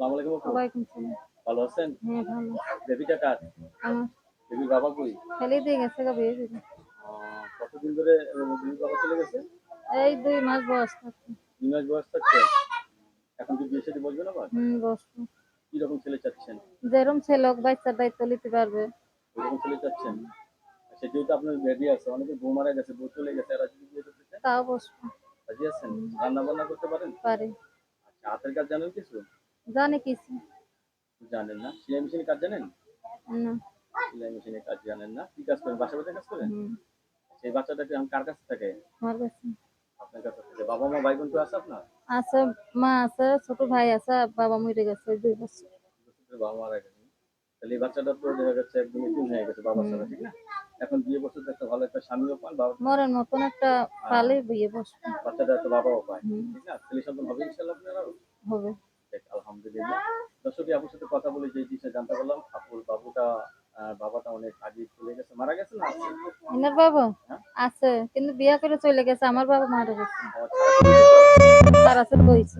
আসসালামু আলাইকুম। ওয়ালাইকুম সালাম। ভালো আছেন? হ্যাঁ ভালো বেবিটা কার আমার বেবির বাবা কই? ফেলে দিয়ে গেছে গা আহ, কতদিন ধরে বেবির বাবা চলে গেছে? এই দুই মাস বয়স থাকতে দুই মাস বয়স থাকছে? এখন কি বিয়ে সাথে বলবেন আবার? হুম বয়স কি রকম ছেলে চাচ্ছেন? যেরম ছেলে হোক বাচ্চার দায়িত্ব নিতে পারবে। ওইরকম ছেলে চাচ্ছেন? সে যেহেতু আপনার বেবি আছে অনেকে বউ মারা গেছে বউ চলে গেছে এরা যদি বিয়ে করতে চান তাও বসবো। রাজি আছেন? রান্না বান্না করতে পারেন? পারে। আচ্ছা হাতের কাজ জানেন কিছু? জানে কিছু জানেন না? সেলাই মেশিনের কাজ জানেন? না। সেলাই মেশিনের কাজ জানেন না? কি কাজ করেন? বাসা কাজ করেন? সেই বাচ্চাটাকে কার কাছে থাকে? আমার কাছে। আপনার কাছে থাকে। বাবা মা ভাই বোন তো আছে আপনার? আছে মা আছে ছোট ভাই আছে বাবা মরে গেছে দুই বছর। বাবা মারা গেছে। তাহলে এই বাচ্চাটা তো দেখা যাচ্ছে একদম ইতিম হয়ে গেছে বাবার সাথে ঠিক না? এখন বিয়ে বছর একটা ভালো একটা স্বামীও পান বাবা মরের মতন একটা পালে বিয়ে বসবো। বাচ্চাটা একটা বাবাও পায়। ঠিক না? ছেলে সন্তান হবে ইনশাল্লাহ আপনারা হবে। আলহামদুলিল্লাহ দর্শকই আপুর সাথে কথা বলে যে জিনিসটা জানতে পারলাম আপুর বাবুটা বাবাটা অনেক আগে চলে গেছে মারা গেছে না? এনার বাবা হ্যাঁ? আছে কিন্তু বিয়া করে চলে গেছে আমার বাবা মারা গেছে? তার আছে বইছে